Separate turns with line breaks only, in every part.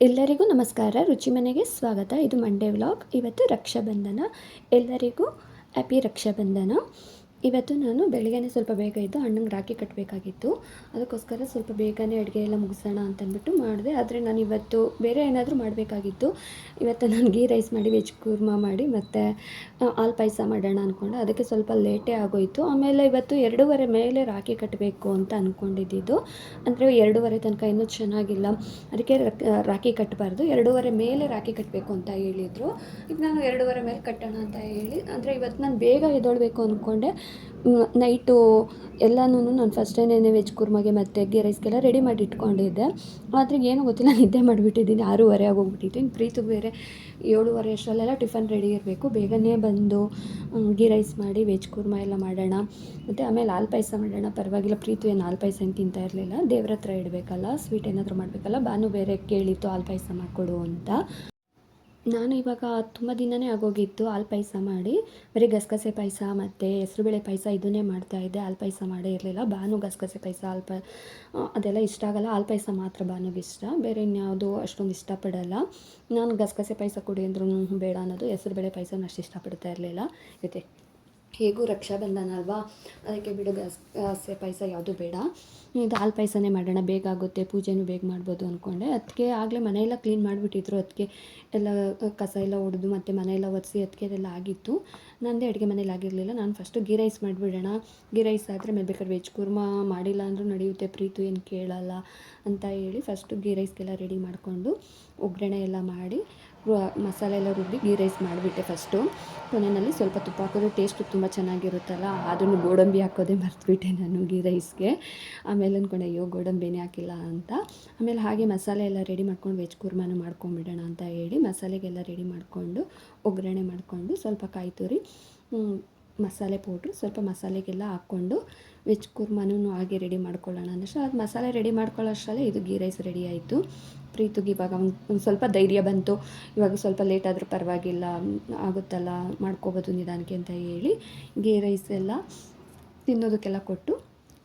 ಎಲ್ಲರಿಗೂ ನಮಸ್ಕಾರ. ರುಚಿ ಮನೆಗೆ ಸ್ವಾಗತ. ಇದು ಮಂಡೇ ವ್ಲಾಗ್ ಇವತ್ತು ರಕ್ಷಾಬಂಧನ. ಎಲ್ಲರಿಗೂ ಹ್ಯಾಪಿ ರಕ್ಷಾಬಂಧನ. ಇವತ್ತು ನಾನು ಬೆಳಗ್ಗೆನೇ ಸ್ವಲ್ಪ ಬೇಗ ಇದ್ದು ಅಣ್ಣಂಗೆ ರಾಖಿ ಕಟ್ಟಬೇಕಾಗಿತ್ತು ಅದಕ್ಕೋಸ್ಕರ ಸ್ವಲ್ಪ ಬೇಗನೆ ಅಡುಗೆ ಎಲ್ಲ ಮುಗಿಸೋಣ ಅಂತಂದ್ಬಿಟ್ಟು ಮಾಡಿದೆ. ಆದರೆ ನಾನು ಇವತ್ತು ಬೇರೆ ಏನಾದರೂ ಮಾಡಬೇಕಾಗಿತ್ತು. ಇವತ್ತು ನಾನು ಗೀ ರೈಸ್ ಮಾಡಿ, ವೆಜ್ ಕುರ್ಮಾ ಮಾಡಿ, ಮತ್ತು ಹಾಲು ಪಾಯಸ ಮಾಡೋಣ ಅಂದ್ಕೊಂಡೆ ಅದಕ್ಕೆ ಸ್ವಲ್ಪ ಲೇಟೇ ಆಗೋಯಿತು. ಆಮೇಲೆ ಇವತ್ತು ಎರಡೂವರೆ ಮೇಲೆ ರಾಖಿ ಕಟ್ಟಬೇಕು ಅಂತ ಅಂದ್ಕೊಂಡಿದ್ದು ಅಂದರೆ ಎರಡೂವರೆ ತನಕ ಇನ್ನೂ ಚೆನ್ನಾಗಿಲ್ಲ. ಅದಕ್ಕೆ ರಾಖಿ ಕಟ್ಟಬಾರ್ದು ಎರಡೂವರೆ ಮೇಲೆ ರಾಖಿ ಕಟ್ಟಬೇಕು ಅಂತ ಹೇಳಿದರು. ಈಗ ನಾನು ಎರಡೂವರೆ ಮೇಲೆ ಕಟ್ಟೋಣ ಅಂತ ಹೇಳಿ. ಅಂದರೆ ಇವತ್ತು ನಾನು ಬೇಗ ಎದ್ದೊಳ್ಬೇಕು ಅಂದ್ಕೊಂಡೆ ನೈಟು ಎಲ್ಲನೂ ನಾನು ಫಸ್ಟ್ ಏನೇ ವೆಜ್ ಕುರ್ಮಾಗೆ ಮತ್ತು ಎಗ್ಗೆ ರೈಸ್ಗೆಲ್ಲ ರೆಡಿ ಮಾಡಿ ಇಟ್ಕೊಂಡಿದ್ದೆ. ಆದರೆ ಏನೂ ಗೊತ್ತಿಲ್ಲ, ನಿದ್ದೆ ಮಾಡಿಬಿಟ್ಟಿದ್ದೀನಿ. ಆರೂವರೆ ಆಗೋಗ್ಬಿಟ್ಟಿತ್ತು. ಇನ್ನು ಪ್ರೀತು ಬೇರೆ ಏಳುವರೆ ಅಷ್ಟರಲ್ಲೆಲ್ಲ ಟಿಫನ್ ರೆಡಿ ಇರಬೇಕು. ಬೇಗನೆ ಬಂದು ಗೀ ರೈಸ್ ಮಾಡಿ ವೆಜ್ ಕುರ್ಮ ಎಲ್ಲ ಮಾಡೋಣ. ಮತ್ತು ಆಮೇಲೆ ಹಾಲು ಪಾಯಸ ಮಾಡೋಣ. ಪರವಾಗಿಲ್ಲ, ಪ್ರೀತು ಏನು ಹಾಲು ಪಾಯಸ ಏನು ತಿಂತಾ ಇರಲಿಲ್ಲ. ದೇವ್ರ ಹತ್ರ ಇಡಬೇಕಲ್ಲ ಸ್ವೀಟ್ ಏನಾದರೂ ಮಾಡಬೇಕಲ್ಲ. ಬಾನು ಬೇರೆ ಕೇಳಿತ್ತು, ಹಾಲು ಪಾಯಸ ಮಾಡಿಕೊಡು ಅಂತ. ನಾನು ಇವಾಗ ತುಂಬ ದಿನವೇ ಆಗೋಗಿತ್ತು, ಹಾಲು ಪಾಯಸ ಮಾಡಿ. ಬರೀ ಗಸಗಸೆ ಪಾಯಸ ಮತ್ತು ಹೆಸ್ರುಬೇಳೆ ಪಾಯಸ ಇದನ್ನೇ ಮಾಡ್ತಾಯಿದ್ದೆ ಹಾಲು ಪಾಯಸ ಮಾಡೇ ಇರಲಿಲ್ಲ. ಬಾನು ಗಸಗಸೆ ಪಾಯಸ, ಹಾಲು ಪ ಅದೆಲ್ಲ ಇಷ್ಟ ಆಗಲ್ಲ. ಹಾಲು ಪಾಯಸ ಮಾತ್ರ ಬಾನುಗೆ ಇಷ್ಟ. ಬೇರೆ ಇನ್ಯಾವುದು ಅಷ್ಟೊಂದು ಇಷ್ಟಪಡಲ್ಲ. ನಾನು ಗಸಗಸೆ ಪಾಯಸ ಕೊಡಿ ಅಂದ್ರೂ ಬೇಡ ಅನ್ನೋದು, ಹೆಸ್ರುಬೇಳೆ ಪಾಯಸನ ಅಷ್ಟು ಇಷ್ಟಪಡ್ತಾ ಇರಲಿಲ್ಲ. ಜೊತೆ ಹೇಗೂ ರಕ್ಷಾಬಂಧನ ಅಲ್ವಾ ಅದಕ್ಕೆ ಬಿಡು ಗಸಗಸೆ ಪಾಯಸ ಯಾವುದು ಬೇಡ. ಇದು ಹಾಲು ಪಾಯಸನೇ ಮಾಡೋಣ, ಬೇಗ ಆಗುತ್ತೆ, ಪೂಜೆನೂ ಬೇಗ ಮಾಡ್ಬೋದು ಅಂದ್ಕೊಂಡೆ ಅದಕ್ಕೆ ಆಗಲೇ ಮನೆಯೆಲ್ಲ ಕ್ಲೀನ್ ಮಾಡಿಬಿಟ್ಟಿದ್ರು ಅದಕ್ಕೆ ಎಲ್ಲ, ಕಸ ಎಲ್ಲ ಹೊಡೆದು ಮತ್ತು ಮನೆಯೆಲ್ಲ ಒರೆಸಿ ಅದಕ್ಕೆ ಅದೆಲ್ಲ ಆಗಿತ್ತು. ನಂದೇ ಅಡುಗೆ ಮನೇಲಿ ಆಗಿರಲಿಲ್ಲ. ನಾನು ಫಸ್ಟು ಗೀ ರೈಸ್ ಮಾಡಿಬಿಡೋಣ. ಗೀ ರೈಸ್ ಆದರೆ ಮೇಲೆ ಬೇಕಾದ್ರೆ ವೆಜ್ ಕುರ್ಮಾ ಮಾಡಿಲ್ಲ ಅಂದರೂ ನಡೆಯುತ್ತೆ. ಪ್ರೀತು ಏನು ಕೇಳಲ್ಲ ಅಂತ ಹೇಳಿ ಫಸ್ಟು ಗೀ ರೈಸ್ಗೆಲ್ಲ ರೆಡಿ ಮಾಡಿಕೊಂಡು ಒಗ್ಗರಣೆ ಎಲ್ಲ ಮಾಡಿ ಮಸಾಲೆ ಎಲ್ಲ ರುಬ್ಬಿ ಗೀ ರೈಸ್ ಮಾಡಿಬಿಟ್ಟೆ ಫಸ್ಟು ಕೊನೆಯಲ್ಲಿ ಸ್ವಲ್ಪ ತುಪ್ಪ ಹಾಕಿದ್ರೆ ಟೇಸ್ಟು ತುಂಬ ಚೆನ್ನಾಗಿರುತ್ತಲ್ಲ, ಅದನ್ನು ಗೋಡಂಬಿ ಹಾಕೋದೇ ಮರ್ತುಬಿಟ್ಟೆ ನಾನು ಗೀ ರೈಸ್ಗೆ. ಆಮೇಲೆ ಅಂದ್ಕೊಂಡೆ, ಅಯ್ಯೋ, ಗೋಡಂಬಿನೇ ಹಾಕಿಲ್ಲ ಅಂತ. ಆಮೇಲೆ ಹಾಗೆ ಮಸಾಲೆ ಎಲ್ಲ ರೆಡಿ ಮಾಡ್ಕೊಂಡು ವೆಜ್ ಕುರ್ಮಾನು ಮಾಡ್ಕೊಂಬಿಡೋಣ ಅಂತ ಹೇಳಿ ಮಸಾಲೆಗೆಲ್ಲ ರೆಡಿ ಮಾಡಿಕೊಂಡು, ಒಗ್ಗರಣೆ ಮಾಡಿಕೊಂಡು ಸ್ವಲ್ಪ ಕಾಯಿ ತುರಿ ಮಸಾಲೆ ಪೌಡ್ರು ಸ್ವಲ್ಪ ಮಸಾಲೆಗೆಲ್ಲ ಹಾಕ್ಕೊಂಡು ವೆಜ್ ಕುರ್ಮಾನು ಹಾಗೆ ರೆಡಿ ಮಾಡ್ಕೊಳ್ಳೋಣ ಅನ್ನೋಷ್ಟು ಅದು ಮಸಾಲೆ ರೆಡಿ ಮಾಡ್ಕೊಳ್ಳೋ ಅಷ್ಟರಲ್ಲೇ ಇದು ಗೀ ರೈಸ್ ರೆಡಿ ಆಯಿತು. ಪ್ರೀತಿಗೆ ಇವಾಗ ಒಂದು ಸ್ವಲ್ಪ ಧೈರ್ಯ ಬಂತು. ಇವಾಗ ಸ್ವಲ್ಪ ಲೇಟ್ ಆದರೂ ಪರವಾಗಿಲ್ಲ, ಆಗುತ್ತಲ್ಲ, ಮಾಡ್ಕೋಬೋದು ನಿಧಾನಕ್ಕೆ ಅಂತ ಹೇಳಿ ಗೀ ರೈಸ್ ಎಲ್ಲ ತಿನ್ನೋದಕ್ಕೆಲ್ಲ ಕೊಟ್ಟು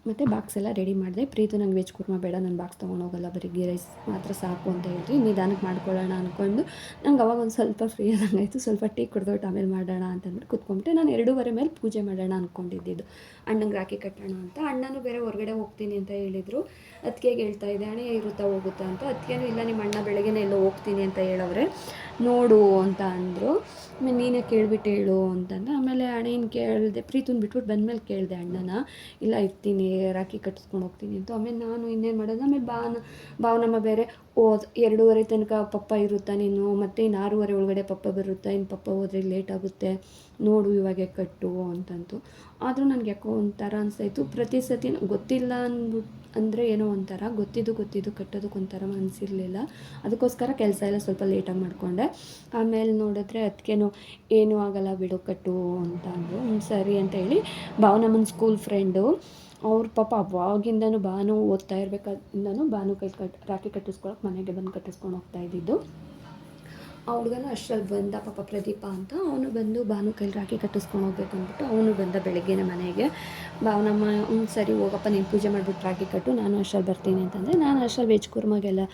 ಮತ್ತು ಬಾಕ್ಸ್ ಎಲ್ಲ ರೆಡಿ ಮಾಡಿದೆ. ಪ್ರೀತು, ನಂಗೆ ವೆಜ್ ಕುರ್ಮಾ ಬೇಡ, ನಾನು ಬಾಕ್ಸ್ ತೊಗೊಂಡೋಗಲ್ಲ, ಬರೀ ಗೀ ರೈಸ್ ಮಾತ್ರ ಸಾಕು ಅಂತ ಹೇಳಿದ್ರಿ ನಿಧಾನಕ್ಕೆ ಮಾಡ್ಕೊಳ್ಳೋಣ ಅಂದ್ಕೊಂಡು ನಂಗೆ ಅವಾಗ ಒಂದು ಸ್ವಲ್ಪ ಫ್ರೀ ಆದಂಗಾಯಿತು. ಸ್ವಲ್ಪ ಟೀ ಕುಡ್ದೊಟ್ಟು ಆಮೇಲೆ ಮಾಡೋಣ ಅಂತಂದ್ಬಿಟ್ಟು ಕೂತ್ಕೊಂಬಿಟ್ಟೆ. ನಾನು ಎರಡೂವರೆ ಮೇಲೆ ಪೂಜೆ ಮಾಡೋಣ ಅಂದ್ಕೊಂಡಿದ್ದು ಅಣ್ಣಂಗೆ ರಾಖಿ ಕಟ್ಟೋಣ ಅಂತ. ಅಣ್ಣನೂ ಬೇರೆ ಹೊರಗಡೆ ಹೋಗ್ತೀನಿ ಅಂತ ಹೇಳಿದರು. ಅದಕ್ಕೆ ಹೇಳ್ತಾ ಇದ್ದೆ, ಅಣ್ಣ, ಇರುತ್ತಾ ಹೋಗುತ್ತಾ? ಅಂತ. ಅದಕ್ಕೇನು ಇಲ್ಲ ನಿಮ್ಮ ಅಣ್ಣ ಬೆಳಗ್ಗೆನೇ ಎಲ್ಲೋ ಹೋಗ್ತೀನಿ ಅಂತ ಹೇಳವ್ರೆ. ನೋಡು ಅಂತ ಅಂದರು. ಆಮೇಲೆ ನೀನೇ ಕೇಳ್ಬಿಟ್ಟು ಹೇಳು ಅಂತಂದು ಆಮೇಲೆ ಅಣ್ಣನ ಕೇಳಿದೆ, ಪ್ರೀತಿನ ಬಿಟ್ಬಿಟ್ಟು ಬಂದಮೇಲೆ ಕೇಳಿದೆ ಅಣ್ಣನ. ಇಲ್ಲ ಇರ್ತೀನಿ, ರಾಖಿ ಕಟ್ಟಿಸ್ಕೊಂಡು ಹೋಗ್ತೀನಿ ಅಂತ. ಆಮೇಲೆ ನಾನು ಇನ್ನೇನು ಮಾಡೋದು? ಆಮೇಲೆ ಭಾವನ, ಭಾವನಮ್ಮ ಬೇರೆ ಓ ಎರಡೂವರೆ ತನಕ ಪಪ್ಪ ಇರುತ್ತಾ ನೀನು, ಮತ್ತು ಇನ್ನು ಆರೂವರೆ ಒಳಗಡೆ ಪಪ್ಪ ಬರುತ್ತಾ, ಇನ್ನು ಪಪ್ಪ ಹೋದ್ರೆ ಲೇಟ್ ಆಗುತ್ತೆ, ನೋಡು ಇವಾಗೆ ಕಟ್ಟು ಅಂತಂತು. ಆದರೂ ನನಗೆ ಯಾಕೋ ಒಂಥರ ಅನಿಸ್ತಾಯಿತ್ತು ಪ್ರತಿ ಸತಿ ಗೊತ್ತಿಲ್ಲ ಅಂದ್ಬಿಟ್ಟು ಅಂದರೆ ಏನೋ ಒಂಥರ, ಗೊತ್ತಿದ್ದು ಗೊತ್ತಿದ್ದು, ಕಟ್ಟೋದಕ್ಕೆ ಒಂಥರ ಅನಿಸಿರಲಿಲ್ಲ ಅದಕ್ಕೋಸ್ಕರ ಕೆಲಸ ಎಲ್ಲ ಸ್ವಲ್ಪ ಲೇಟಾಗಿ ಮಾಡಿಕೊಂಡೆ. ಆಮೇಲೆ ನೋಡಿದ್ರೆ ಅದಕ್ಕೇನು ಏನೂ ಆಗಲ್ಲ ಬಿಡು ಕಟ್ಟು ಅಂತ ಅಂದರು ಸರಿ ಅಂತ ಹೇಳಿ, ಭಾವನಮ್ಮನ ಸ್ಕೂಲ್ ಫ್ರೆಂಡು ಅವ್ರ ಪಾಪ ಅವಾಗಿಂದನೂ ಬಾನು ಓದ್ತಾ ಇರ್ಬೇಕಾದ್ರಿಂದನು ಬಾನು ಕೈ ಕಟ್ ರಾಖಿ ಕಟ್ಟಿಸ್ಕೊಳಕ್ಕೆ ಮನೆಗೆ ಬಂದು ಕಟ್ಟಿಸ್ಕೊಂಡು ಹೋಗ್ತಾ ಇದ್ದಿದ್ದು. ಆ ಹುಡುಗನೂ ಅಷ್ಟರಲ್ಲಿ ಬಂದ ಪಾಪ ಪ್ರದೀಪ ಅಂತ. ಅವನು ಬಂದು ಭಾನು ಕೈಲಿ ರಾಖಿ ಕಟ್ಟಿಸ್ಕೊಂಡು ಹೋಗ್ಬೇಕು ಅಂದ್ಬಿಟ್ಟು ಅವನು ಬಂದ ಬೆಳಗ್ಗೆನೇ ಮನೆಗೆ. ಭಾವನಮ್ಮ ಹ್ಞೂ ಸರಿ ಹೋಗಪ್ಪ, ನೀನು ಪೂಜೆ ಮಾಡಿಬಿಟ್ಟು ರಾಖಿ ಕಟ್ಟು, ನಾನು ಅಷ್ಟರಲ್ಲಿ ಬರ್ತೀನಿ ಅಂತಂದರೆ ನಾನು ಅಷ್ಟರಲ್ಲಿ ವೆಜ್ ಕುರ್ಮಾಗೆಲ್ಲ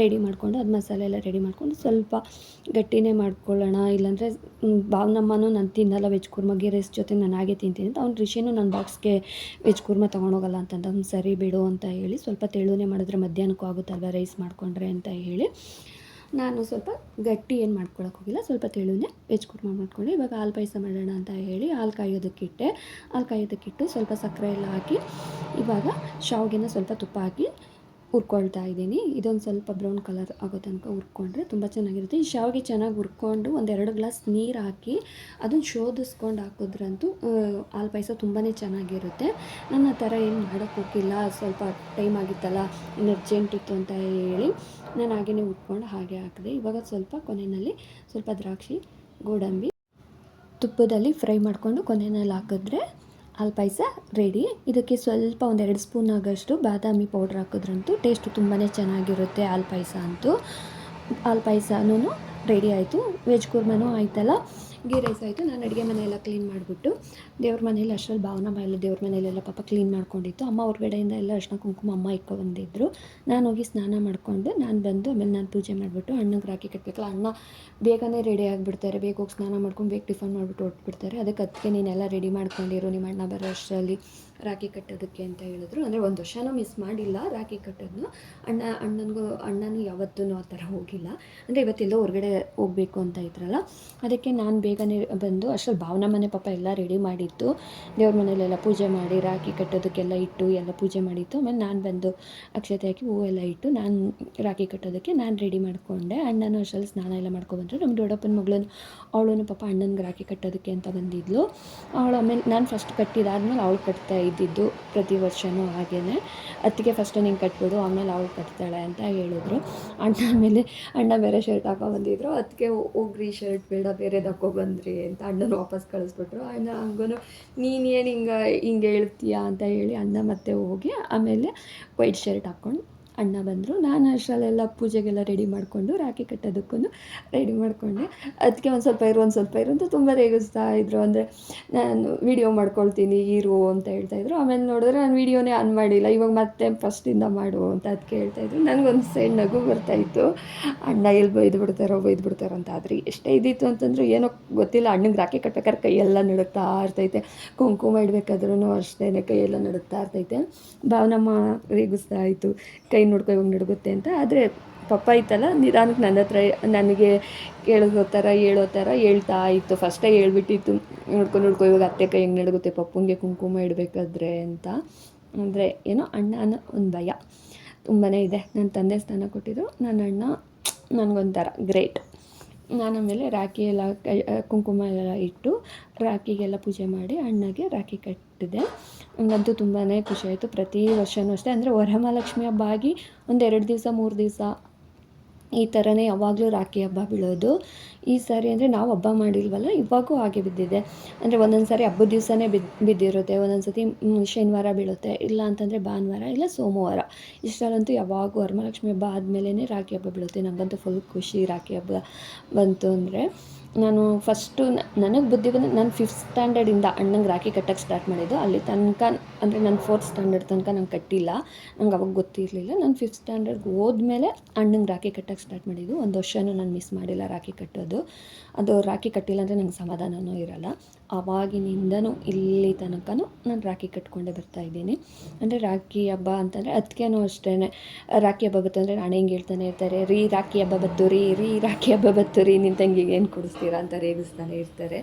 ರೆಡಿ ಮಾಡಿಕೊಂಡು ಅದು ಮಸಾಲೆ ಎಲ್ಲ ರೆಡಿ ಮಾಡಿಕೊಂಡು ಸ್ವಲ್ಪ ಗಟ್ಟಿನೇ ಮಾಡ್ಕೊಳ್ಳೋಣ. ಇಲ್ಲಾಂದರೆ ಭಾವನಮ್ಮನೂ ನಾನು ತಿನ್ನಲ್ಲ ವೆಜ್ ಕುರ್ಮ, ಗೀ ರೈಸ್ ಜೊತೆ ನಾನು ಹಾಗೆ ತಿಂತೀನಿ ಅಂತ. ಅವ್ನು ರಿಷಿನೂ ನನ್ನ ಬಾಕ್ಸ್ಗೆ ವೆಜ್ ಕುರ್ಮ ತೊಗೊಂಡೋಗಲ್ಲ ಅಂತಂದ. ಸರಿ ಬಿಡು ಅಂತ ಹೇಳಿ ಸ್ವಲ್ಪ ತೆಳುನೇ ಮಾಡಿದ್ರೆ ಮಧ್ಯಾಹ್ನಕ್ಕೂ ಆಗುತ್ತಲ್ವ ರೈಸ್ ಮಾಡಿಕೊಂಡ್ರೆ ಅಂತ ಹೇಳಿ. ನಾನು ಸ್ವಲ್ಪ ಗಟ್ಟಿ ಏನು ಮಾಡ್ಕೊಳಕ್ಕೆ ಹೋಗಿಲ್ಲ. ಸ್ವಲ್ಪ ತೆಳುನೇ ಕುರ್ಮಾ ಮಾಡ್ಕೊಂಡು ಇವಾಗ ಹಾಲು ಪಾಯಸ ಮಾಡೋಣ ಅಂತ ಹೇಳಿ ಹಾಲು ಕಾಯೋದಕ್ಕಿಟ್ಟೆ ಹಾಲು ಕಾಯೋದಕ್ಕಿಟ್ಟು ಸ್ವಲ್ಪ ಸಕ್ಕರೆ ಎಲ್ಲ ಹಾಕಿ ಇವಾಗ ಶಾವಿಗೆನ ಸ್ವಲ್ಪ ತುಪ್ಪ ಹಾಕಿ ಹುರ್ಕೊಳ್ತಾ ಇದ್ದೀನಿ. ಇದೊಂದು ಸ್ವಲ್ಪ ಬ್ರೌನ್ ಕಲರ್ ಆಗೋ ತನಕ ಹುರ್ಕೊಂಡ್ರೆ ತುಂಬ ಚೆನ್ನಾಗಿರುತ್ತೆ. ಈ ಶಾವಿಗೆ ಚೆನ್ನಾಗಿ ಹುರ್ಕೊಂಡು ಒಂದೆರಡು ಗ್ಲಾಸ್ ನೀರು ಹಾಕಿ ಅದನ್ನು ಶೋಧಿಸ್ಕೊಂಡು ಹಾಕಿದ್ರಂತೂ ಹಾಲು ಪಾಯಸ ತುಂಬಾ ಚೆನ್ನಾಗಿರುತ್ತೆ. ನಾನು ಆ ಥರ ಏನು ಮಾಡೋಕ್ಕೆ ಹೋಗಿಲ್ಲ. ಸ್ವಲ್ಪ ಟೈಮ್ ಆಗಿತ್ತಲ್ಲ, ಇನ್ನು ಅರ್ಜೆಂಟ್ ಇತ್ತು ಅಂತ ಹೇಳಿ ನಾನು ಹಾಗೆಯೇ ಉಟ್ಕೊಂಡು ಹಾಗೆ ಹಾಕಿದೆ. ಇವಾಗ ಸ್ವಲ್ಪ ಕೊನೆಯಲ್ಲಿ ಸ್ವಲ್ಪ ದ್ರಾಕ್ಷಿ, ಗೋಡಂಬಿ ತುಪ್ಪದಲ್ಲಿ ಫ್ರೈ ಮಾಡಿಕೊಂಡು ಕೊನೆಯಲ್ಲಿ ಹಾಕಿದ್ರೆ ಹಾಲು ಪಾಯಸ ರೆಡಿ ಇದಕ್ಕೆ ಸ್ವಲ್ಪ ಒಂದೆರಡು ಸ್ಪೂನ್ ಆಗೋಷ್ಟು ಬಾದಾಮಿ ಪೌಡ್ರ್ ಹಾಕಿದ್ರಂತೂ ಟೇಸ್ಟು ತುಂಬಾ ಚೆನ್ನಾಗಿರುತ್ತೆ ಹಾಲು ಪಾಯಸ ಅಂತೂ. ಹಾಲು ಪಾಯಸನೂ ರೆಡಿ ಆಯಿತು. ವೆಜ್ ಕುರ್ಮನೂ ಆಯ್ತಲ್ಲ? ಗೀ ರೈಸ್ ಆಯಿತು. ನಾನು ಅಡುಗೆ ಮನೆಯೆಲ್ಲ ಕ್ಲೀನ್ ಮಾಡಿಬಿಟ್ಟು ದೇವ್ರ ಮನೇಲಿ ಅಷ್ಟರಲ್ಲಿ ಭಾವನ ಎಲ್ಲ ದೇವ್ರ ಮನೇಲೆಲ್ಲ ಪಾಪ ಕ್ಲೀನ್ ಮಾಡ್ಕೊಂಡಿತ್ತು. ಅಮ್ಮ ಹೊರಗಡೆಯಿಂದ ಎಲ್ಲ ಅರ್ಶಿನ ಕುಂಕುಮ ಅಮ್ಮ ಇಟ್ಕೊ ಬಂದಿದ್ದರು ನಾನು ಹೋಗಿ ಸ್ನಾನ ಮಾಡಿಕೊಂಡು. ನಾನು ಬಂದು ಆಮೇಲೆ ನಾನು ಪೂಜೆ ಮಾಡಿಬಿಟ್ಟು ಅಣ್ಣಗೆ ರಾಕಿ ಕಟ್ಟಬೇಕಲ್ಲ ಅಣ್ಣ ಬೇಗನೆ ರೆಡಿ ಆಗಿಬಿಡ್ತಾರೆ. ಬೇಗ ಹೋಗಿ ಸ್ನಾನ ಮಾಡ್ಕೊಂಡು ಬೇಗ ಟಿಫನ್ ಮಾಡಿಬಿಟ್ಟು ಹೊರಟ್ಬಿಡ್ತಾರೆ. ಅದಕ್ಕೆ ಅದಕ್ಕೆ ನೀನೆಲ್ಲ ರೆಡಿ ಮಾಡ್ಕೊಂಡಿರು. ನಿಮ್ಮ ಅಣ್ಣ ಬರೋ ಅಷ್ಟರಲ್ಲಿ ರಾಖಿ ಕಟ್ಟೋದಕ್ಕೆ ಅಂತ ಹೇಳಿದ್ರು. ಅಂದರೆ ಒಂದು ವರ್ಷನೂ ಮಿಸ್ ಮಾಡಿಲ್ಲ ರಾಖಿ ಕಟ್ಟೋದನ್ನ ಅಣ್ಣ, ಅಣ್ಣನಿಗೂ, ಅಣ್ಣನೂ ಯಾವತ್ತೂ ಆ ಥರ ಹೋಗಿಲ್ಲ. ಅಂದರೆ ಇವತ್ತೆಲ್ಲೋ ಹೊರಗಡೆ ಹೋಗಬೇಕು ಅಂತ ಇದ್ರಲ್ಲ. ಅದಕ್ಕೆ ನಾನು ಬೇಗನೆ ಬಂದು ಅಷ್ಟರಲ್ಲಿ ಭಾವನಾ ಮನೆ ಪಾಪ ಎಲ್ಲ ರೆಡಿ ಮಾಡಿತ್ತು. ದೇವ್ರ ಮನೇಲೆಲ್ಲ ಪೂಜೆ ಮಾಡಿ ರಾಖಿ ಕಟ್ಟೋದಕ್ಕೆಲ್ಲ ಇಟ್ಟು ಎಲ್ಲ ಪೂಜೆ ಮಾಡಿತ್ತು. ಆಮೇಲೆ ನಾನು ಬಂದು ಅಕ್ಷತೆ ಹಾಕಿ ಹೂವೆಲ್ಲ ಇಟ್ಟು ನಾನು ರಾಖಿ ಕಟ್ಟೋದಕ್ಕೆ ನಾನು ರೆಡಿ ಮಾಡಿಕೊಂಡೆ. ಅಣ್ಣನೂ ಅಷ್ಟರಲ್ಲಿ ಸ್ನಾನ ಎಲ್ಲ ಮಾಡ್ಕೊಬಂದರು ನಮ್ಮ ದೊಡ್ಡಪ್ಪನ ಮಗಳೂ ಅವಳು ಪಾಪ ಅಣ್ಣನಿಗೆ ರಾಖಿ ಕಟ್ಟೋದಕ್ಕೆ ಅಂತ ಬಂದಿದ್ಲು. ಅವಳು, ಆಮೇಲೆ ನಾನು ಫಸ್ಟ್ ಕಟ್ಟಿದಾದ್ಮೇಲೆ ಅವಳು ಕಟ್ತಾ ಇದ್ದಿದ್ದು ಪ್ರತಿ ವರ್ಷವೂ ಹಾಗೇ ಅತ್ತಿಗೆ ಫಸ್ಟ್ ನೀನು ಕಟ್ಬಿಡು, ಆಮೇಲೆ ಅವಳು ಕಟ್ತಾಳೆ ಅಂತ ಹೇಳಿದ್ರು. ಅಣ್ಣ ಆಮೇಲೆ ಅಣ್ಣ ಬೇರೆ ಶರ್ಟ್ ಹಾಕೊ ಬಂದಿದ್ರು. ಅದಕ್ಕೆ ಹೋಗ್ರಿ ಶರ್ಟ್ ಬೇಡ, ಬೇರೆ ದಕ್ಕೋ ಬಂದ್ರಿ ಅಂತ ಅಣ್ಣನ ವಾಪಸ್ ಕಳಿಸ್ಬಿಟ್ರು. ಅಣ್ಣ ಹಂಗೂ ನೀನು ಏನು ಹಿಂಗೆ ಹಿಂಗೆ ಹೇಳ್ತೀಯಾ ಅಂತ ಹೇಳಿ ಅಣ್ಣ ಮತ್ತೆ ಹೋಗಿ ಆಮೇಲೆ ವೈಟ್ ಶರ್ಟ್ ಹಾಕ್ಕೊಂಡು ಅಣ್ಣ ಬಂದರು. ನಾನು ಅಷ್ಟರಲ್ಲೆಲ್ಲ ಪೂಜೆಗೆಲ್ಲ ರೆಡಿ ಮಾಡಿಕೊಂಡು ರಾಖಿ ಕಟ್ಟೋದಕ್ಕೂ ರೆಡಿ ಮಾಡಿಕೊಂಡೆ. ಅದಕ್ಕೆ ಒಂದು ಸ್ವಲ್ಪ ಇರು, ಒಂದು ಸ್ವಲ್ಪ ಇರು ಅಂತ ತುಂಬ ರೇಗಿಸ್ತಾ ಇದ್ರು. ಅಂದರೆ ನಾನು ವೀಡಿಯೋ ಮಾಡ್ಕೊಳ್ತೀನಿ, ಇರು ಅಂತ ಹೇಳ್ತಾಯಿದ್ರು ಆಮೇಲೆ ನೋಡಿದ್ರೆ ನಾನು ವೀಡಿಯೋನೇ ಆನ್ ಮಾಡಿಲ್ಲ. ಇವಾಗ ಮತ್ತೆ ಫಸ್ಟಿಂದ ಮಾಡು ಅಂತ ಅದಕ್ಕೆ ಹೇಳ್ತಾಯಿದ್ರು ನನಗೊಂದು ಸೈಡ್ ನಗು ಬರ್ತಾಯಿತ್ತು ಅಣ್ಣ ಎಲ್ಲಿ ಬೈದು ಬಿಡ್ತಾರೋ ಬೈದು ಬಿಡ್ತಾರೋ ಅಂತ ಆದರೆ ಎಷ್ಟೇ ಇದ್ದಿತ್ತು ಅಂತಂದ್ರೆ ಏನೋ ಗೊತ್ತಿಲ್ಲ. ಅಣ್ಣಗೆ ರಾಖಿ ಕಟ್ಬೇಕಾದ್ರೆ ಕೈಯೆಲ್ಲ ನಡುತ್ತಾ ಇರ್ತೈತೆ. ಕುಂಕುಮ ಇಡಬೇಕಾದ್ರೂ ಅಷ್ಟೇ ಕೈಯೆಲ್ಲ ನಡುತ್ತಾ ಇರ್ತೈತೆ. ಭಾವನಮ್ಮ ರೇಗಿಸ್ತಾ ಇತ್ತು. ಕೈ ನೋಡ್ಕೊ ಇವಾಗ ನಡುಗುತ್ತೆ ಅಂತ. ಆದರೆ ಪಪ್ಪ ಇತ್ತಲ್ಲ ನಿಧಾನಕ್ಕೆ ನನ್ನ ಹತ್ರ ನನಗೆ ಕೇಳೋ ಥರ ಹೇಳೋ ಥರ ಹೇಳ್ತಾ ಇತ್ತು. ಫಸ್ಟೇ ಹೇಳ್ಬಿಟ್ಟಿತ್ತು ನೋಡ್ಕೊಂಡು ನೋಡ್ಕೊ, ಇವಾಗ ಅತ್ತೆ ಕೈ ಹೆಂಗೆ ನಡುಗುತ್ತೆ, ಪಪ್ಪಂಗೆ ಕುಂಕುಮ ಇಡಬೇಕಾದ್ರೆ ಅಂತ. ಅಂದರೆ ಏನೋ ಅಣ್ಣ ಅನ್ನೋ ಒಂದು ಭಯ. ತುಂಬಾ ಇದೆ. ನನ್ನ ತಂದೆ ಸ್ಥಾನ ಕೊಟ್ಟಿದ್ರು ನನ್ನ ಅಣ್ಣ ನನಗೊಂಥರ, ಗ್ರೇಟ್. ನಾನು ಆಮೇಲೆ ರಾಖಿ ಎಲ್ಲ ಕುಂಕುಮ ಎಲ್ಲ ಇಟ್ಟು, ರಾಖಿಗೆಲ್ಲ ಪೂಜೆ ಮಾಡಿ ಅಣ್ಣಗೆ ರಾಖಿ ಕಟ್ಟಿದೆ. ನನಗಂತೂ ತುಂಬಾ ಖುಷಿಯಾಯಿತು ಪ್ರತಿ ವರ್ಷವೂ ಅಷ್ಟೇ. ಅಂದರೆ ವರಮಹಾಲಕ್ಷ್ಮಿ ಹಬ್ಬ ಆಗಿ ಒಂದು ಎರಡು ದಿವಸ, ಮೂರು ದಿವಸ ಈ ಥರನೇ ಯಾವಾಗಲೂ ರಾಖಿ ಹಬ್ಬ ಬೀಳೋದು. ಈ ಸಾರಿ ಅಂದರೆ ನಾವು ಹಬ್ಬ ಮಾಡಿಲ್ವಲ್ಲ, ಇವಾಗೂ ಹಾಗೆ ಬಿದ್ದಿದೆ. ಅಂದರೆ ಒಂದೊಂದು ಸಾರಿ ಹಬ್ಬದ ದಿವಸನೇ ಬಿದ್ದು ಬಿದ್ದಿರುತ್ತೆ. ಒಂದೊಂದು ಸತಿ ಶನಿವಾರ ಬೀಳುತ್ತೆ. ಇಲ್ಲ ಅಂತಂದರೆ ಭಾನುವಾರ, ಇಲ್ಲ ಸೋಮವಾರ. ಇಷ್ಟರಲ್ಲಂತೂ ಯಾವಾಗೂ ವರಮಹಾಲಕ್ಷ್ಮಿ ಹಬ್ಬ ಆದಮೇಲೆ ರಾಖಿ ಹಬ್ಬ ಬೀಳುತ್ತೆ. ನಮಗಂತೂ ಫುಲ್ ಖುಷಿ ರಾಖಿ ಹಬ್ಬ ಬಂತು ಅಂದರೆ. ನಾನು ಫಸ್ಟು ನನಗೆ ಬುದ್ಧಿ ಬಂದು ನಾನು ಫಿಫ್ತ್ ಸ್ಟ್ಯಾಂಡರ್ಡಿಂದ ಅಣ್ಣಂಗೆ ರಾಖಿ ಕಟ್ಟಕ್ಕೆ ಸ್ಟಾರ್ಟ್ ಮಾಡಿದ್ದು. ಅಲ್ಲಿ ತನಕ ಅಂದರೆ ನಾನು ಫೋರ್ತ್ ಸ್ಟ್ಯಾಂಡರ್ಡ್ ತನಕ ನಂಗೆ ಕಟ್ಟಿಲ್ಲ. ನಂಗೆ ಅವಾಗ ಗೊತ್ತಿರಲಿಲ್ಲ. ನಾನು ಫಿಫ್ತ್ ಸ್ಟ್ಯಾಂಡರ್ಡ್ಗೆ ಹೋದ್ಮೇಲೆ ಅಣ್ಣಂಗೆ ರಾಖಿ ಕಟ್ಟಕ್ಕೆ ಸ್ಟಾರ್ಟ್ ಮಾಡಿದ್ದು. ಒಂದು ವರ್ಷನೂ ನಾನು ಮಿಸ್ ಮಾಡಿಲ್ಲ ರಾಖಿ ಕಟ್ಟೋದು. ಅದು ರಾಖಿ ಕಟ್ಟಿಲ್ಲ ಅಂದರೆ ನಂಗೆ ಸಮಾಧಾನವೂ ಇರಲ್ಲ. ಆವಾಗಿನಿಂದನೂ ಇಲ್ಲಿ ತನಕನೂ ನಾನು ರಾಖಿ ಕಟ್ಕೊಂಡೇ ಬರ್ತಾಯಿದ್ದೀನಿ ಅಂದರೆ ರಾಖಿ ಹಬ್ಬ ಅಂತಂದರೆ ಅದಕ್ಕೇನೋ ಅಷ್ಟೇ ರಾಖಿ ಹಬ್ಬ ಬತ್ತಂದರೆ ನಾನು ಹೆಂಗೆ ಹೇಳ್ತಾನೆ ಇರ್ತಾರೆ, ರೀ, ರಾಖಿ ಹಬ್ಬ ಬತ್ತು, ರೀ ರೀ, ರಾಖಿ ಹಬ್ಬ ಬತ್ತು, ರೀ ನಿನ್ನ ತಂಗಿಗೆ ಏನು ಕೊಡಿಸ್ತೀರಾ? ಅಂತ ರೇಗಿಸ್ತಾನೆ ಇರ್ತಾರೆ.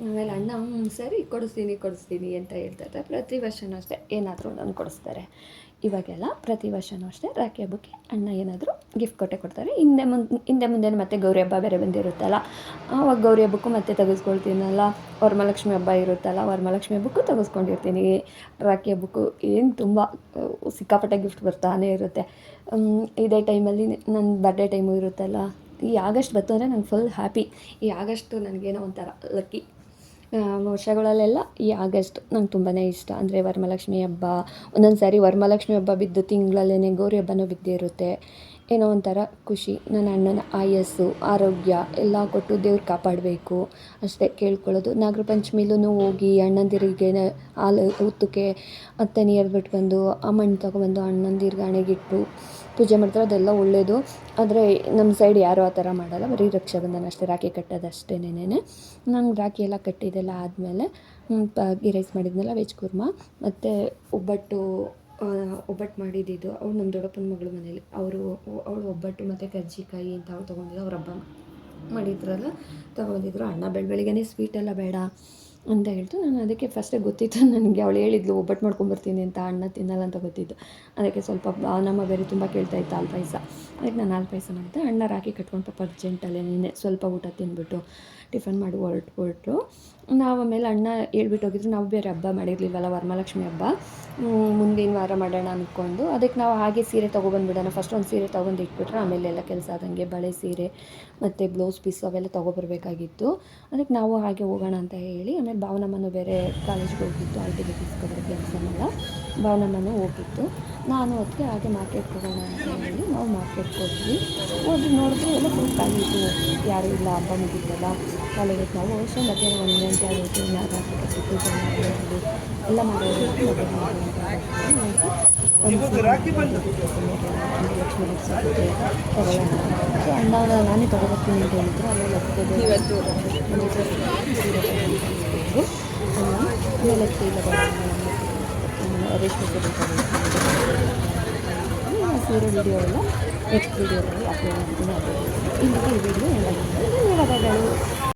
ಆಮೇಲೆ ಅಣ್ಣ ಹ್ಞೂ ಸರಿ, ಕೊಡಿಸ್ತೀನಿ ಕೊಡಿಸ್ತೀನಿ, ಅಂತ ಹೇಳ್ತಾರೆ ಪ್ರತಿ ವರ್ಷವೂ ಅಷ್ಟೇ, ಏನಾದರೂ ನಾನು ಕೊಡಿಸ್ತಾರೆ. ಇವಾಗೆಲ್ಲ ಪ್ರತಿ ವರ್ಷವೂ ಅಷ್ಟೇ ರಾಖಿ ಹಬ್ಬಕ್ಕೆ ಅಣ್ಣ ಏನಾದರೂ ಗಿಫ್ಟ್ ಕೊಟ್ಟೆ ಕೊಡ್ತಾರೆ. ಹಿಂದೆ ಮುಂದೆ ಹಿಂದೆ ಮುಂದೆ ಮತ್ತೆ ಗೌರಿ ಹಬ್ಬ ಬೇರೆ ಬಂದಿರುತ್ತಲ್ಲ. ಆವಾಗ ಗೌರಿ ಹಬ್ಬಕ್ಕೂ ಮತ್ತೆ ತೆಗೆಸ್ಕೊಳ್ತೀನಲ್ಲ. ವರಮಹಾಲಕ್ಷ್ಮಿ ಹಬ್ಬ ಇರುತ್ತಲ್ಲ, ವರಮಹಾಲಕ್ಷ್ಮಿ ಹಬ್ಬಕ್ಕೂ ತೆಗೆಸ್ಕೊಂಡಿರ್ತೀನಿ. ರಾಖಿ ಹಬ್ಬಕ್ಕೂ ಏನು ತುಂಬ ಸಿಕ್ಕಾಪಟ್ಟೆ ಗಿಫ್ಟ್ ಬರ್ತಾನೆ ಇರುತ್ತೆ. ಇದೇ ಟೈಮಲ್ಲಿ ನನ್ನ ಬರ್ಡೇ ಟೈಮು ಇರುತ್ತಲ್ಲ. ಈ ಆಗಸ್ಟ್ ಬತ್ತು ಅಂದರೆ ನಂಗೆ ಫುಲ್ ಹ್ಯಾಪಿ ಈ ಆಗಸ್ಟು ನನಗೇನೋ ಒಂಥರ ಲಕ್ಕಿ ವರ್ಷಗಳಲ್ಲೆಲ್ಲ ಈ ಆಗಸ್ಟ್ ನಂಗೆ ತುಂಬಾ ಇಷ್ಟ. ಅಂದರೆ ವರಮಹಾಲಕ್ಷ್ಮಿ ಹಬ್ಬ. ಒಂದೊಂದು ಸಾರಿ ವರಮಹಾಲಕ್ಷ್ಮಿ ಹಬ್ಬ ಬಿದ್ದು ತಿಂಗಳಲ್ಲೇ ಗೌರಿ ಹಬ್ಬನೂ ಬಿದ್ದಿರುತ್ತೆ ಏನೋ ಒಂಥರ ಖುಷಿ. ನನ್ನ ಅಣ್ಣನ ಆಯಸ್ಸು, ಆರೋಗ್ಯ ಎಲ್ಲ ಕೊಟ್ಟು ದೇವ್ರು ಕಾಪಾಡಬೇಕು. ಅಷ್ಟೇ ಕೇಳ್ಕೊಳ್ಳೋದು. ನಾಗರ ಪಂಚಮಿಲೂ ಹೋಗಿ ಅಣ್ಣಂದಿರಿಗೆ ಹಾಲು ಉತ್ತಕ್ಕೆ ಅತ್ತೆ ನೀರು ಬಿಟ್ಟು ಬಂದು ಆ ಮಣ್ಣು ತಗೊಬಂದು ಅಣ್ಣಂದಿರ್ಗೆ ಹಣೆಗಿಟ್ಟು ಪೂಜೆ ಮಾಡ್ತಾರೆ. ಅದೆಲ್ಲ ಒಳ್ಳೆಯದು ಆದರೆ ನಮ್ಮ ಸೈಡ್ ಯಾರೂ ಆ ಥರ ಮಾಡೋಲ್ಲ. ಬರೀ ರಕ್ಷಾಬಂಧನ ಅಷ್ಟೇ, ರಾಖಿ ಕಟ್ಟೋದು ಅಷ್ಟೇನೇನೆ ನಂಗೆ ರಾಖಿ ಎಲ್ಲ ಕಟ್ಟಿದ್ದೆಲ್ಲ ಆದಮೇಲೆ ಗಿರೈಸ್ ರೈಸ್ ಮಾಡಿದ್ನಲ್ಲ ವೆಜ್ ಕುರ್ಮಾ ಮತ್ತು ಒಬ್ಬಟ್ಟು ಒಬ್ಬಟ್ಟು ಮಾಡಿದ್ದಿದ್ದು ಅವ್ಳು ನಮ್ಮ ದೊಡ್ಡಪ್ಪನ ಮಗಳ ಮನೇಲಿ. ಅವರು ಅವಳು ಒಬ್ಬಟ್ಟು ಮತ್ತು ಕರ್ಜಿಕಾಯಿ ಅಂತ ಅವ್ರು ತೊಗೊಂಡಿದ್ದು, ಅವ್ರ ಹಬ್ಬ ಮಾಡಿದ್ರಲ್ಲ, ತೊಗೊಂಡಿದ್ರು. ಅಣ್ಣ ಬೆಳ ಬೆಳಿಗ್ಗೆ ಸ್ವೀಟೆಲ್ಲ ಬೇಡ ಅಂತ ಹೇಳ್ತು. ನಾನು ಅದಕ್ಕೆ ಫಸ್ಟೇ ಗೊತ್ತಿತ್ತು, ನನಗೆ ಅವಳು ಹೇಳಿದ್ಲು, ಒಬ್ಬಟ್ಟು ಮಾಡ್ಕೊಂಬರ್ತೀನಿ ಅಂತ ಅಣ್ಣ ತಿನ್ನಲ್ಲ ಅಂತ ಗೊತ್ತಿತ್ತು. ಅದಕ್ಕೆ ಸ್ವಲ್ಪ ನಮ್ಮ ಬೇರೆ ತುಂಬ ಕೇಳ್ತಾ ಇತ್ತು ಹಾಲು ಪಾಯಸ. ಅದಕ್ಕೆ ನಾನು ಹಾಲು ಪಾಯಸ ಮಾಡಿದೆ. ಅಣ್ಣ ರಾಕಿ ಕಟ್ಕೊಂಡು ಪಾಪ ಅರ್ಜೆಂಟಲ್ಲೇ ನಿನ್ನೆ ಸ್ವಲ್ಪ ಊಟ ತಿಂದ್ಬಿಟ್ಟು ಟಿಫನ್ ಮಾಡಿ ಹೊರಟ್ಬಿಟ್ರು ನಾವು ಆಮೇಲೆ ಅಣ್ಣ ಹೇಳ್ಬಿಟ್ಟು ಹೋಗಿದ್ರು, ನಾವು ಬೇರೆ ಹಬ್ಬ ಮಾಡಿರಲಿಲ್ವಲ್ಲ, ವರಮಹಾಲಕ್ಷ್ಮಿ ಹಬ್ಬ? ಮುಂದಿನ ವಾರ ಮಾಡೋಣ ಅಂದ್ಕೊಂಡು ಅದಕ್ಕೆ ನಾವು ಹಾಗೆ ಸೀರೆ ತೊಗೊಬಂದ್ಬಿಡೋಣ. ಫಸ್ಟ್ ಒಂದು ಸೀರೆ ತೊಗೊಂಡು ಇಟ್ಬಿಟ್ರೆ ಆಮೇಲೆ ಎಲ್ಲ ಕೆಲಸ ಆದಂಗೆ ಬಳೆ ಸೀರೆ ಮತ್ತು ಬ್ಲೌಸ್ ಪೀಸ್ ಅವೆಲ್ಲ ತೊಗೊಬರ್ಬೇಕಾಗಿತ್ತು. ಅದಕ್ಕೆ ನಾವು ಹಾಗೆ ಹೋಗೋಣ ಅಂತ ಹೇಳಿ ಆಮೇಲೆ ಭಾವನಮ್ಮನೂ ಬೇರೆ ಕಾಲೇಜ್ಗೆ ಹೋಗಿತ್ತು ಟಿಗೆ ಎಕ್ಸಾಮ್ ಎಲ್ಲ ಭಾವನಮ್ಮನು ಹೋಗಿತ್ತು. ನಾನು ಅದಕ್ಕೆ ಹಾಗೆ ಮಾರ್ಕೆಟ್ಗೆ ಹೋಗೋಣ ಅಂತ ಹೇಳಿ ನಾವು ಮಾರ್ಕೆಟ್ಗೆ ಹೋದ್ವಿ. ಹೋದ್ರೆ ನೋಡಿದ್ರೆ ಎಲ್ಲ ಫುಲ್ ಖಾಲಿ ಇತ್ತು. ಯಾರೂ ಇಲ್ಲ, ಹಬ್ಬ ಮುಗಿದ್ವಲ್ಲ ಕಾಲೇಜ್ ನಾವು ಸೊ ಮಧ್ಯಾಹ್ನ ಒಂದು ಗಂಟೆ ನಾವು ಹಾಕಿ ಪೂಜೆ ಮಾಡಿ ಎಲ್ಲ ಮಾಡೋದು ಲಕ್ಷ್ಮೀ ಸಿಗುತ್ತೆ ತಗೊಳ್ಳೋಣ ಸೊ ಅಣ್ಣ ನಾನೇ ತಗೋಬರ್ತೀನಿ ಅಂತ ಹೇಳಿದ್ರು. ಆಮೇಲೆ ಅದಕ್ಕೆ
ಇವತ್ತು
ಸೀರೆ ರೇಷ್ಮೆ ಸೀರೆ ವಿಡಿಯೋ ಎಲ್ಲ ನೆಕ್ಸ್ಟ್ ವಿಡಿಯೋದಲ್ಲಿ ಅಪ್ಲೋಡ್ ಮಾಡ್ತೀನಿ. ಅದು ಈ ವಿಡಿಯೋ ಧನ್ಯವಾದಗಳು.